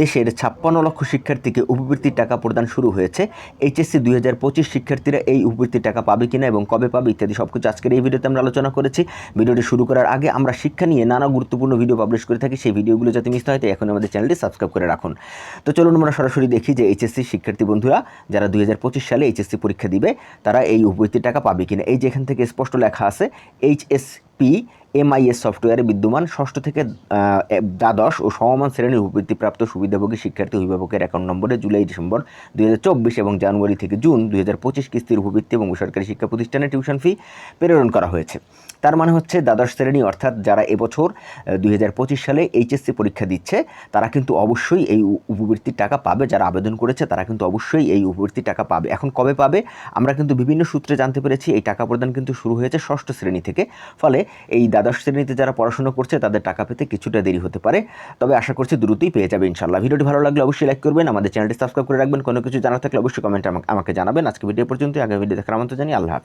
দেশের ছাপ্পান্ন লক্ষ শিক্ষার্থীকে উপবৃত্তির টাকা প্রদান শুরু হয়েছে। এইচএসসি দুই হাজার পঁচিশ শিক্ষার্থীরা এই উপবৃত্তির টাকা পাবে কিনা এবং কবে পাবে ইত্যাদি সব কিছু আজকের এই ভিডিওতে আমরা আলোচনা করেছি। ভিডিওটি শুরু করার আগে আমরা শিক্ষা নিয়ে নানা গুরুত্বপূর্ণ ভিডিও পাবলিশ করে থাকি। সেই ভিডিওগুলো যাতে মিস হয়, তাই এখন আমাদের চ্যানেলটি সাবস্ক্রাইব করে রাখুন। তো চলুন আমরা সরাসরি দেখি যে এইচএসসি শিক্ষার্থী বন্ধুরা, যারা দুই হাজার পঁচিশ সালে এইচএসসি পরীক্ষা দিবে, তারা এই উপবৃত্তির টাকা পাবে কিনা। এই যে এখান থেকে স্পষ্ট লেখা আছে এইচএসপি এমআইএস সফটওয়্যারে বিদ্যমান ষষ্ঠ থেকে দ্বাদশ ও সমমান শ্রেণির উপবৃত্তিপ্রাপ্ত সুবিধাভোগী শিক্ষার্থী অভিভাবকের অ্যাকাউন্ট নম্বরে জুলাই, ডিসেম্বর দুই হাজার চব্বিশ এবং জানুয়ারি থেকে জুন দুই হাজার পঁচিশ কিস্তির উপবৃত্তি এবং বেসরকারি শিক্ষা প্রতিষ্ঠানে টিউশন ফি প্রেরণ করা হয়েছে। তার মানে হচ্ছে দ্বাদশ শ্রেণি অর্থাৎ যারা এবছর দুই হাজার পঁচিশ সালে এইচএসসি পরীক্ষা দিচ্ছে, তারা কিন্তু অবশ্যই এই উপবৃত্তির টাকা পাবে। যারা আবেদন করেছে, তারা কিন্তু অবশ্যই এই উপবৃত্তির টাকা পাবে। এখন কবে পাবে? আমরা কিন্তু বিভিন্ন সূত্রে জানতে পেরেছি, এই টাকা প্রদান কিন্তু শুরু হয়েছে ষষ্ঠ শ্রেণি থেকে। ফলে এই দ্বাদশ শ্রেণীতে যারা পড়াশোনা করছে, তাদের টাকা পেতে কিছুটা দেরি হতে পারে। তবে আশা করছি দ্রুতই পেয়ে যাবে ইনশাল্লাহ ভিডিওটি ভালো লাগলে অবশ্যই লাইক করবেন, আমাদের চ্যানেলটি সাবস্ক্রাইব করে রাখবেন। কোনো কিছু জানা থাকলে অবশ্যই কমেন্টে আমাকে জানাবেন। আজকে ভিডিও পর্যন্ত আগে ভিডিও দেখার আমন্ত্রণ জানি আল্লাহ।